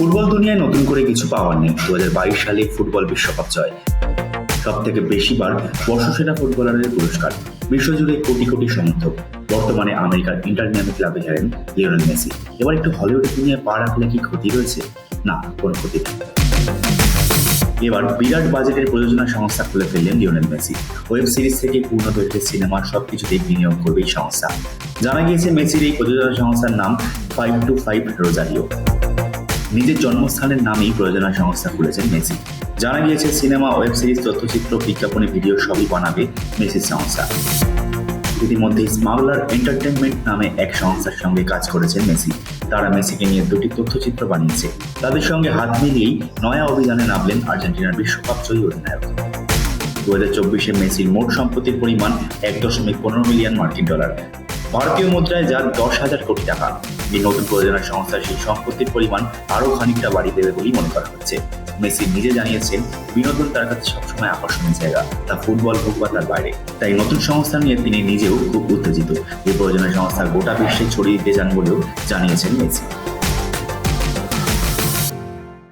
Football দুনিয়ায় নতুন করে কিছু পাওয়ার নেই। দু সালে ফুটবল বিশ্বকাপ জয়। সব থেকে বেশিবার বর্ষসেরা ফুটবলারের পুরস্কার। বিশ্বজুড়ে কোটি কোটি সমর্থক। বর্তমানে আমেরিকার ইন্টার মিয়ামি ক্লাবে খেলেন লিওনেল মেসি। এবার একটু হলিউডের দুনিয়ায় পা রাখলে কি ক্ষতি রয়েছে? না, কোনো ক্ষতি নেই। এবার বিরাট বাজেটের প্রযোজনা সংস্থা খুলে ফেললেন লিওনেল মেসি। ওয়েব সিরিজ থেকে পূর্ণ দৈর্ঘ্যের সিনেমার সবকিছুতেই বিনিয়োগ করবে এই সংস্থা। জানা গিয়েছে, মেসির এই প্রযোজনা সংস্থার নাম ফাইভ টু ফাইভ রোজারিও। নিজের জন্মস্থানের নামেই প্রযোজনা সংস্থা খুলেছেন মেসি। জানা গিয়েছে, সিনেমা, ওয়েব সিরিজ, তথ্যচিত্র, বিজ্ঞাপনী ভিডিও সবই বানাবে মেসির সংস্থা। ইতিমধ্যে স্মাগলার এন্টারটেনমেন্ট নামে এক সংস্থার সঙ্গে কাজ করেছেন মেসি। তারা মেসিকে নিয়ে দুটি তথ্যচিত্র বানিয়েছে। তাদের সঙ্গে হাত মিলিয়েই নয়া অভিযানে নামলেন আর্জেন্টিনার বিশ্বকাপ জয়ী অধিনায়ক। দু হাজার চব্বিশে মেসির মোট সম্পত্তির পরিমাণ এক দশমিক পনেরো মিলিয়ন মার্কিন ডলার। ভারতীয় মুদ্রায় যা দশ হাজার কোটি টাকা এই নতুন প্রযোজনা সংস্থা সেই সম্পত্তির পরিমাণ আরও খানিকটা বাড়িয়ে দেবে বলেই মনে করা হচ্ছে। মেসি নিজে জানিয়েছেন, বিনোদন তার কাছে সবসময় আকর্ষণীয় জায়গা, তা ফুটবল হোক বা তার বাইরে। তাই নতুন সংস্থা নিয়ে তিনি নিজেও খুব উত্তেজিত। এই প্রযোজনা সংস্থা গোটা বিশ্বে ছড়িয়ে দিতে যান বলেও জানিয়েছেন মেসি।